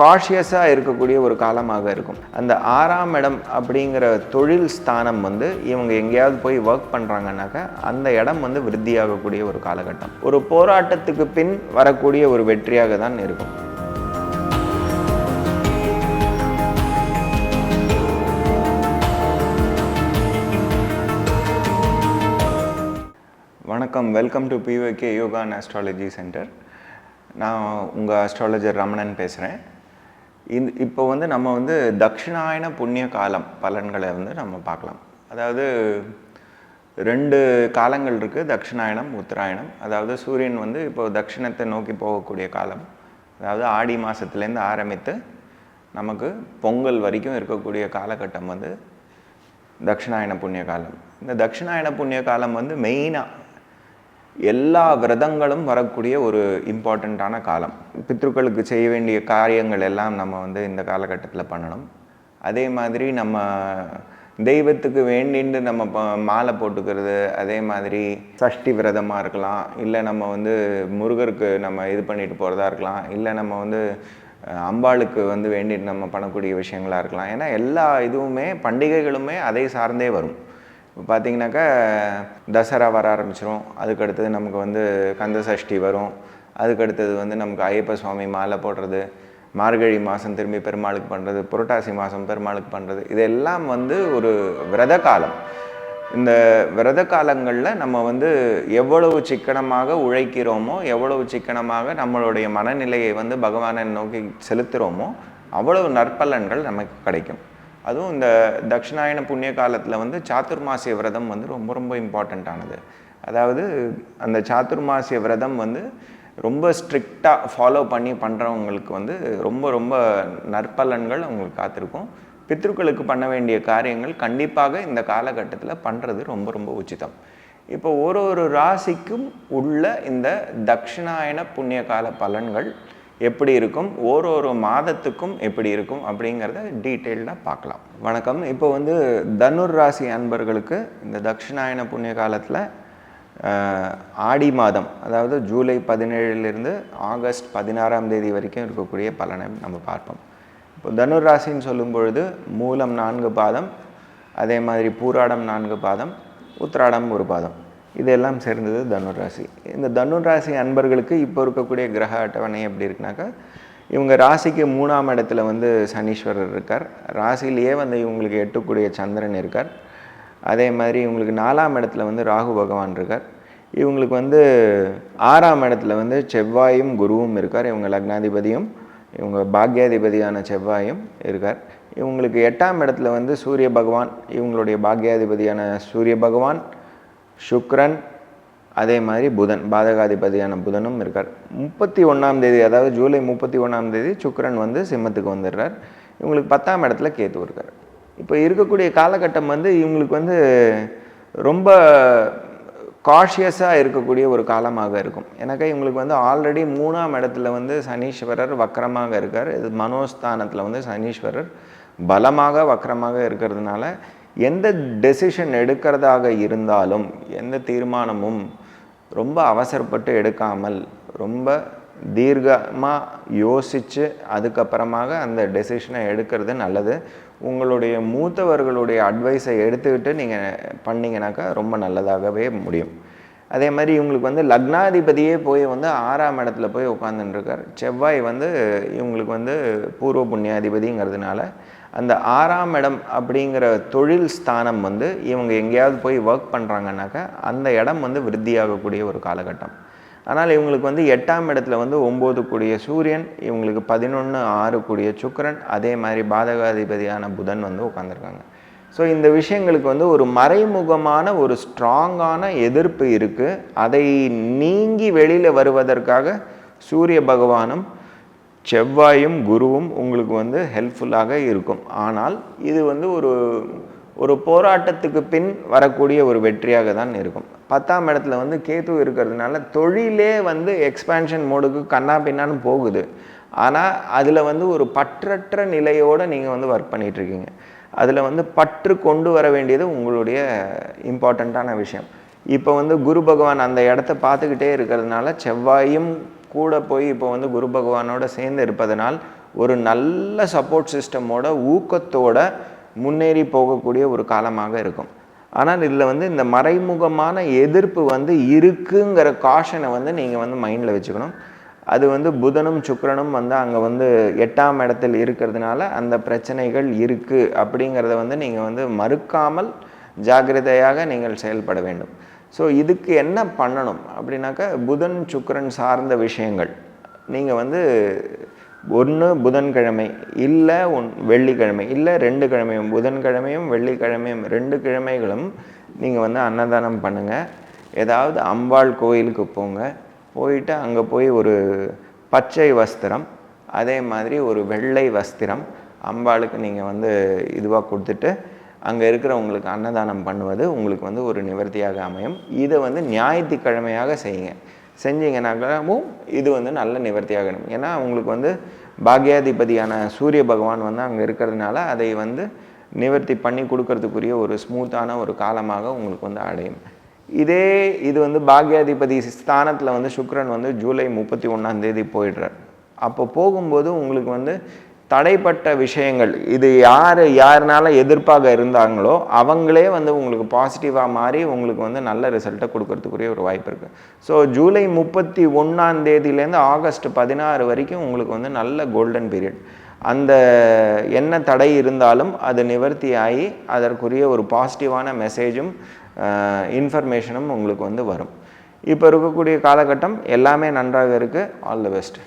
காஷியஸாக இருக்கக்கூடிய ஒரு காலமாக இருக்கும். அந்த ஆறாம் இடம் அப்படிங்கிற தொழில் ஸ்தானம் வந்து இவங்க எங்கேயாவது போய் ஒர்க் பண்ணுறாங்கன்னாக்கா அந்த இடம் வந்து விருத்தியாகக்கூடிய ஒரு காலகட்டம். ஒரு போராட்டத்துக்கு பின் வரக்கூடிய ஒரு வெற்றியாக தான் இருக்கும். வணக்கம். Welcome to POK yoga and astrology centre நான் உங்கள் ஆஸ்ட்ராலஜர் ரமணன் பேசுகிறேன் இந் இப்போ வந்து நம்ம வந்து தக்ஷிணாயன புண்ணிய காலம் பலன்களை வந்து நம்ம பார்க்கலாம். அதாவது ரெண்டு காலங்கள் இருக்குது தக்ஷிணாயனம் உத்தராயணம். அதாவது சூரியன் வந்து இப்போ தட்சிணத்தை நோக்கி போகக்கூடிய காலம். அதாவது ஆடி மாதத்துலேருந்து ஆரம்பித்து நமக்கு பொங்கல் வரைக்கும் இருக்கக்கூடிய காலகட்டம் வந்து தட்சிணாயன புண்ணிய காலம். இந்த தட்சிணாயன புண்ணிய காலம் வந்து மெயினாக எல்லா விரதங்களும் வரக்கூடிய ஒரு இம்பார்ட்டண்ட்டான காலம். பித்ருக்களுக்கு செய்ய வேண்டிய காரியங்கள் எல்லாம் நம்ம வந்து இந்த காலகட்டத்தில் பண்ணணும். அதே மாதிரி நம்ம தெய்வத்துக்கு வேண்டின்னு நம்ம மாலை போட்டுக்கிறது அதே மாதிரி சஷ்டி விரதமாக இருக்கலாம். இல்லை நம்ம வந்து முருகருக்கு நம்ம இது பண்ணிட்டு போகிறதா இருக்கலாம். இல்லை நம்ம வந்து அம்பாளுக்கு வந்து வேண்டிட்டு நம்ம பண்ணக்கூடிய விஷயங்களாக இருக்கலாம். ஏன்னா எல்லா இதுவுமே பண்டிகைகளுமே அதை சார்ந்தே வரும். இப்போ பார்த்தீங்கன்னாக்கா தசரா வர ஆரம்பிச்சிரும். அதுக்கு அடுத்தது நமக்கு வந்து கந்த சஷ்டி வரும். அதுக்கு அடுத்தது வந்து நமக்கு ஐயப்ப சுவாமி மாலை போடுறது மார்கழி மாதம் திரும்பி பெருமாளுக்கு பண்ணுறது புரட்டாசி மாதம் பெருமாளுக்கு பண்ணுறது இதெல்லாம் வந்து ஒரு விரத காலம். இந்த விரத காலங்களில் நம்ம வந்து எவ்வளவு சிக்கனமாக உழைக்கிறோமோ எவ்வளவு சிக்கனமாக நம்மளுடைய மனநிலையை வந்து பகவானை நோக்கி செலுத்துகிறோமோ அவ்வளவு நற்பலன்கள் நமக்கு கிடைக்கும். அதுவும் இந்த தட்சிணாயன புண்ணிய காலத்தில் வந்து சாத்துர்மாசிய விரதம் வந்து ரொம்ப ரொம்ப இம்பார்ட்டண்ட்டானது அதாவது அந்த சாத்துர்மாசிய விரதம் வந்து ரொம்ப ஸ்ட்ரிக்டாக ஃபாலோ பண்ணி பண்ணுறவங்களுக்கு வந்து ரொம்ப ரொம்ப நற்பலன்கள் அவங்களுக்கு காத்திருக்கும். பித்ருக்களுக்கு பண்ண வேண்டிய காரியங்கள் கண்டிப்பாக இந்த காலகட்டத்தில் பண்ணுறது ரொம்ப ரொம்ப உச்சிதம். இப்போ ஒரு ஒரு ராசிக்கும் உள்ள இந்த தட்சிணாயன புண்ணிய கால பலன்கள் எப்படி இருக்கும் ஒரு ஒரு மாதத்துக்கும் எப்படி இருக்கும் அப்படிங்கிறத டீட்டெயில்டாக பார்க்கலாம். வணக்கம். இப்போ வந்து தனுர் ராசி அன்பர்களுக்கு இந்த தட்சிணாயன புண்ணிய காலத்தில் ஆடி மாதம் அதாவது ஜூலை பதினேழுலேருந்து ஆகஸ்ட் பதினாறாம் தேதி வரைக்கும் இருக்கக்கூடிய பலனை நம்ம பார்ப்போம். இப்போ தனுர் ராசின்னு சொல்லும் பொழுது மூலம் நான்கு பாதம் அதே மாதிரி பூராடம் நான்கு பாதம் உத்திராடம் ஒரு பாதம். இதெல்லாம் சேர்ந்தது தனுர் ராசி இந்த தனுர் ராசி அன்பர்களுக்கு இப்போ இருக்கக்கூடிய கிரக அட்டவணை எப்படி இருக்குனாக்கா இவங்க ராசிக்கு மூணாம் இடத்துல வந்து சனீஸ்வரர் இருக்கார். ராசியிலேயே வந்து இவங்களுக்கு எட்டுக்கூடிய சந்திரன் இருக்கார். அதே மாதிரி இவங்களுக்கு நாலாம் இடத்துல வந்து ராகு பகவான் இருக்கார். இவங்களுக்கு வந்து ஆறாம் இடத்துல வந்து செவ்வாயும் குருவும் இருக்கார். இவங்க லக்னாதிபதியும் இவங்க பாக்யாதிபதியான செவ்வாயும் இருக்கார். இவங்களுக்கு எட்டாம் இடத்துல வந்து சூரிய பகவான் இவங்களுடைய பாக்யாதிபதியான சூரிய பகவான் சுக்ரன் அதே மாதிரி புதன் பாதகாதிபதியான புதனும் இருக்கார். முப்பத்தி ஒன்றாம் தேதி அதாவது ஜூலை முப்பத்தி ஒன்றாம் தேதி சுக்ரன் வந்து சிம்மத்துக்கு வந்துடுறார். இவங்களுக்கு பத்தாம் இடத்துல கேத்து இருக்கார். இப்போ இருக்கக்கூடிய காலகட்டம் வந்து இவங்களுக்கு வந்து ரொம்ப காஷியஸாக இருக்கக்கூடிய ஒரு காலமாக இருக்கும். எனக்கு இவங்களுக்கு வந்து ஆல்ரெடி மூணாம் இடத்துல வந்து சனீஸ்வரர் வக்கரமாக இருக்கார். இது மனோஸ்தானத்தில் வந்து சனீஸ்வரர் பலமாக வக்கரமாக இருக்கிறதுனால எந்த டெசிஷன் எடுக்கிறதாக இருந்தாலும் எந்த தீர்மானமும் ரொம்ப அவசரப்பட்டு எடுக்காமல் ரொம்ப தீர்க்கமாக யோசித்து அதுக்கப்புறமாக அந்த டெசிஷனை எடுக்கிறது நல்லது. உங்களுடைய மூத்தவர்களுடைய அட்வைஸை எடுத்துக்கிட்டு நீங்கள் பண்ணிங்கனாக்கா ரொம்ப நல்லதாகவே முடியும். அதே மாதிரி இவங்களுக்கு வந்து லக்னாதிபதியே போய் வந்து ஆறாம் இடத்துல போய் உட்காந்துட்டுருக்கார் செவ்வாய் வந்து இவங்களுக்கு வந்து பூர்வ புண்ணியாதிபதிங்கிறதுனால அந்த ஆறாம் இடம் அப்படிங்கிற தொழில் ஸ்தானம் வந்து இவங்க எங்கேயாவது போய் ஒர்க் பண்ணுறாங்கனாக்கா அந்த இடம் வந்து விருத்தியாகக்கூடிய ஒரு காலகட்டம். ஆனால் இவங்களுக்கு வந்து எட்டாம் இடத்துல வந்து ஒம்பது கூடிய சூரியன் இவங்களுக்கு பதினொன்று ஆறு கூடிய சுக்கரன் அதே மாதிரி பாதகாதிபதியான புதன் வந்து உட்காந்துருக்காங்க ஸோ இந்த விஷயங்களுக்கு வந்து ஒரு மறைமுகமான ஒரு ஸ்ட்ராங்கான எதிர்ப்பு இருக்குது அதை நீங்கி வெளியில் வருவதற்காக சூரிய பகவானும் செவ்வாயும் குருவும் உங்களுக்கு வந்து ஹெல்ப்ஃபுல்லாக இருக்கும். ஆனால் இது வந்து ஒரு ஒரு போராட்டத்துக்கு பின் வரக்கூடிய ஒரு வெற்றியாக தான் இருக்கும். பத்தாம் இடத்துல வந்து கேது இருக்கிறதுனால தொழிலே வந்து எக்ஸ்பேன்ஷன் மோடுக்கு கண்ணா பின்னான்னு போகுது. ஆனால் அதில் வந்து ஒரு பற்றற்ற நிலையோடு நீங்கள் வந்து ஒர்க் பண்ணிகிட்ருக்கீங்க அதில் வந்து பற்று கொண்டு வர வேண்டியது உங்களுடைய இம்பார்ட்டண்ட்டான விஷயம். இப்போ வந்து குரு பகவான் அந்த இடத்த பார்த்துக்கிட்டே இருக்கிறதுனால செவ்வாயும் கூட போய் இப்போ வந்து குரு பகவானோட சேர்ந்து இருப்பதனால் ஒரு நல்ல சப்போர்ட் சிஸ்டமோட ஊக்கத்தோட முன்னேறி போகக்கூடிய ஒரு காலமாக இருக்கும். ஆனால் இதில் வந்து இந்த மறைமுகமான எதிர்ப்பு வந்து இருக்குங்கிற காஷனை வந்து நீங்கள் வந்து மைண்டில் வச்சுக்கணும். அது வந்து புதனும் சுக்கரனும் வந்து அங்கே வந்து எட்டாம் இடத்தில் இருக்கிறதுனால அந்த பிரச்சனைகள் இருக்குது அப்படிங்கிறத வந்து நீங்கள் வந்து மறுக்காமல் ஜாக்கிரதையாக நீங்கள் செயல்பட வேண்டும். ஸோ இதுக்கு என்ன பண்ணணும்? அப்படின்னாக்கா புதன் சுக்கரன் சார்ந்த விஷயங்கள். நீங்கள் வந்து ஒன்று புதன்கிழமை இல்லை ஒன் வெள்ளிக்கிழமை இல்லை ரெண்டு கிழமையும் புதன்கிழமையும் வெள்ளிக்கிழமையும் ரெண்டு கிழமைகளும் நீங்கள் வந்து அன்னதானம் பண்ணுங்கள் ஏதாவது அம்பாள் கோயிலுக்கு போங்க. போயிட்டு அங்கே போய் ஒரு பச்சை வஸ்திரம் அதே மாதிரி ஒரு வெள்ளை வஸ்திரம் அம்பாளுக்கு நீங்கள் வந்து இதுவாக கொடுத்துட்டு அங்கே இருக்கிறவங்களுக்கு அன்னதானம் பண்ணுவது உங்களுக்கு வந்து ஒரு நிவர்த்தியாக அமையும். இதை வந்து ஞாயிற்றுக்கிழமையாக செய்யுங்க. செஞ்சீங்கன்னாக்காவும் இது வந்து நல்ல நிவர்த்தியாக இருக்கும். ஏன்னா உங்களுக்கு வந்து பாக்யாதிபதியான சூரிய பகவான் வந்து அங்கே இருக்கிறதுனால அதை வந்து நிவர்த்தி பண்ணி கொடுக்கறதுக்குரிய ஒரு ஸ்மூத்தான ஒரு காலமாக உங்களுக்கு வந்து அடையும். இதே இது வந்து பாக்யாதிபதி ஸ்தானத்தில் வந்து சுக்ரன் வந்து ஜூலை முப்பத்தி ஒன்றாம் தேதி போயிடுறார். அப்போ போகும்போது உங்களுக்கு வந்து தடைப்பட்ட விஷயங்கள் இது யார் யாருனால எதிர்ப்பாக இருந்தாங்களோ அவங்களே வந்து உங்களுக்கு பாசிட்டிவாக மாறி உங்களுக்கு வந்து நல்ல ரிசல்ட்டை கொடுக்கறதுக்குரிய ஒரு வாய்ப்பு இருக்குது ஸோ ஜூலை முப்பத்தி ஒன்றாம் தேதியிலேருந்து ஆகஸ்ட் பதினாறு வரைக்கும் உங்களுக்கு வந்து நல்ல கோல்டன் பீரியட் அந்த என்ன தடை இருந்தாலும் அது நிவர்த்தி ஆகி அதற்குரிய ஒரு பாசிட்டிவான மெசேஜும் இன்ஃபர்மேஷனும் உங்களுக்கு வந்து வரும். இப்போ இருக்கக்கூடிய காலகட்டம் எல்லாமே நன்றாக இருக்குது ஆல் தி பெஸ்ட்